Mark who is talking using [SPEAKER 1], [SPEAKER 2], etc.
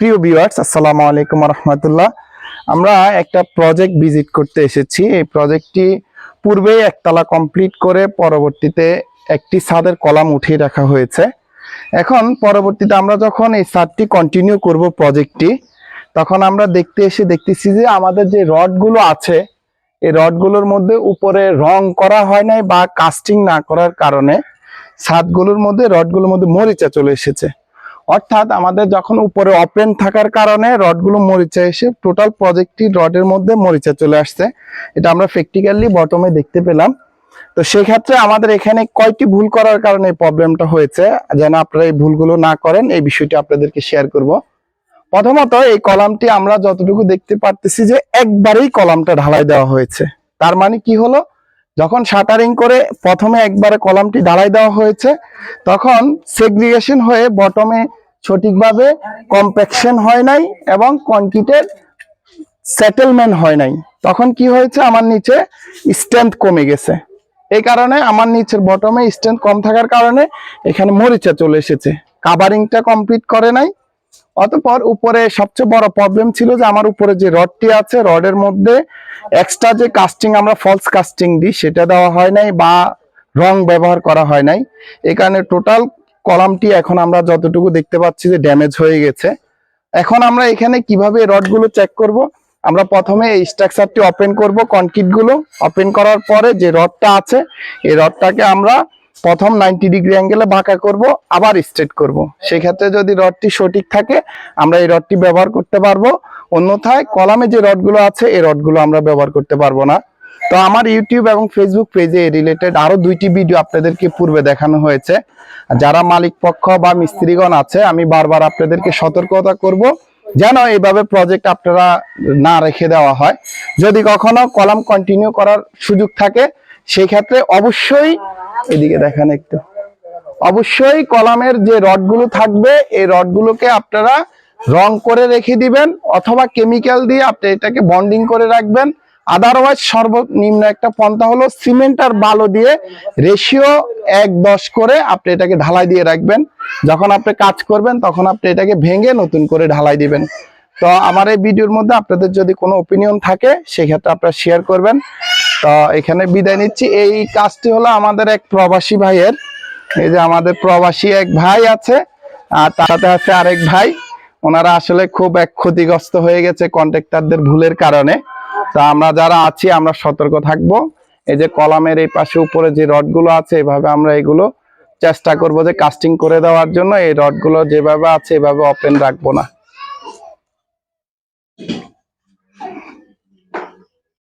[SPEAKER 1] প্রিয় ভিউয়ার্স আসসালামু আলাইকুম রহমতুল্লাহ আমরা একটা প্রজেক্ট ভিজিট করতে এসেছি। এই প্রজেক্টটি পূর্বেই একতলা কমপ্লিট করে পরবর্তীতে একটি ছাদের কলাম উঠিয়ে রাখা হয়েছে। এখন পরবর্তীতে আমরা যখন এই ছাদটি কন্টিনিউ করব প্রজেক্টটি তখন আমরা দেখতে এসে দেখতেছি যে আমাদের যে রডগুলো আছে, এই রডগুলোর মধ্যে উপরে রং করা হয় নাই বা কাস্টিং না করার কারণে ছাদগুলোর মধ্যে রডগুলোর মধ্যে মরিচা চলে এসেছে। অর্থাৎ আমাদের যখন উপরে ওপেন থাকার কারণে রডগুলো মরিচা এসে টোটাল প্রজেক্টটি রডের মধ্যে মরিচা চলে আসছে। এটা আমরা প্র্যাকটিক্যালি বটমে দেখতে পেলাম। তো সেক্ষেত্রে আমাদের এখানে কয়টি ভুল করার কারণে এই প্রবলেমটা হয়েছে? যেন আপনারা এই ভুলগুলো না করেন, এই বিষয়টি আপনাদেরকে শেয়ার করব। প্রথমত, এই কলামটি আমরা যতটুকু দেখতে পারতেছি যে একবারেই কলামটা ঢালাই দেওয়া হয়েছে। তার মানে কি হলো? যখন শাটারিং করে প্রথমে একবারে কলামটি ঢালাই দেওয়া হয়েছে, তখন সেগ্রিগেশন হয়ে বটমে সঠিকভাবে কম্প্যাকশন হয় নাই এবং কনক্রিটের সেটেলমেন্ট হয় নাই। তখন কি হয়েছে? আমার নিচে স্ট্রেংথ কমে গেছে। এই কারণে আমার নিচের বটমে স্ট্রেংথ কম থাকার কারণে এখানে মরিচা চলে এসেছে। কাভারিংটা কমপ্লিট করে নাই। অতপর উপরে সবচেয়ে বড় প্রবলেম ছিল যে আমার উপরে যে রডটি আছে, রডের মধ্যে এক্সট্রা যে কাস্টিং আমরা ফলস কাস্টিং দিই, সেটা দেওয়া হয় নাই বা রং ব্যবহার করা হয় নাই। এই কারণে টোটাল কলামটি এখন আমরা যতটুকু দেখতে পাচ্ছি যে ড্যামেজ হয়ে গেছে। এখন আমরা এখানে কীভাবে রডগুলো চেক করব? আমরা প্রথমে এই স্ট্রাকচারটি ওপেন করব কনক্রিটগুলো ওপেন করার পরে যে রডটা আছে, এই রডটাকে আমরা প্রথম নাইনটি ডিগ্রি অ্যাঙ্গেলে বাঁকা করব, আবার স্ট্রেট করব। সেক্ষেত্রে যদি রডটি সঠিক থাকে, আমরা এই রডটি ব্যবহার করতে পারব। অন্যথায় কলামে যে রডগুলো আছে, এই রডগুলো আমরা ব্যবহার করতে পারব না। তো আমার ইউটিউব এবং ফেসবুক পেজে রিলেটেড আরও দুইটি ভিডিও আপনাদেরকে পূর্বে দেখানো হয়েছে। যারা মালিক পক্ষ বা মিস্ত্রিগণ আছে, আমি বারবার আপনাদেরকে সতর্কতা করব, যেন এইভাবে প্রজেক্ট আপনারা না রেখে দেওয়া হয়। যদি কখনো কলাম কন্টিনিউ করার সুযোগ থাকে সেই ক্ষেত্রে অবশ্যই এদিকে দেখেন একটু। অবশ্যই কলামের যে রডগুলো থাকবে, এই রডগুলোকে আপনারা রং করে রেখে দিবেন অথবা কেমিক্যাল দিয়ে আপনি এটাকে বন্ডিং করে রাখবেন। আদারওয়াইজ সর্বনিম্ন একটা পন্থা হলো সিমেন্ট আর বালো দিয়ে রেশিও এক দশ করে আপনি এটাকে ঢালাই দিয়ে রাখবেন। যখন আপনি কাজ করবেন, তখন আপনি এটাকে ভেঙে নতুন করে ঢালাই দিবেন। তো আমার এই ভিডিওর মধ্যে আপনাদের যদি কোনো ওপিনিয়ন থাকে, সেক্ষেত্রে আপনারা শেয়ার করবেন। তো এখানে বিদায় নিচ্ছি। এই কাজটি হলো আমাদের এক প্রবাসী ভাইয়ের। এই যে আমাদের প্রবাসী এক ভাই আছে, আর তার সাথে আছে আরেক ভাই। ওনারা আসলে খুব এক ক্ষতিগ্রস্ত হয়ে গেছে কন্ট্রাক্টরদের ভুলের কারণে। তা আমরা যারা আছি, আমরা সতর্ক থাকব। এই যে কলামের এই পাশে উপরে যে রডগুলো আছে, এভাবে আমরা এগুলো চেষ্টা করব যে কাস্টিং করে দেওয়ার জন্য। এই রডগুলো যেভাবে আছে, এভাবে ওপেন রাখব না।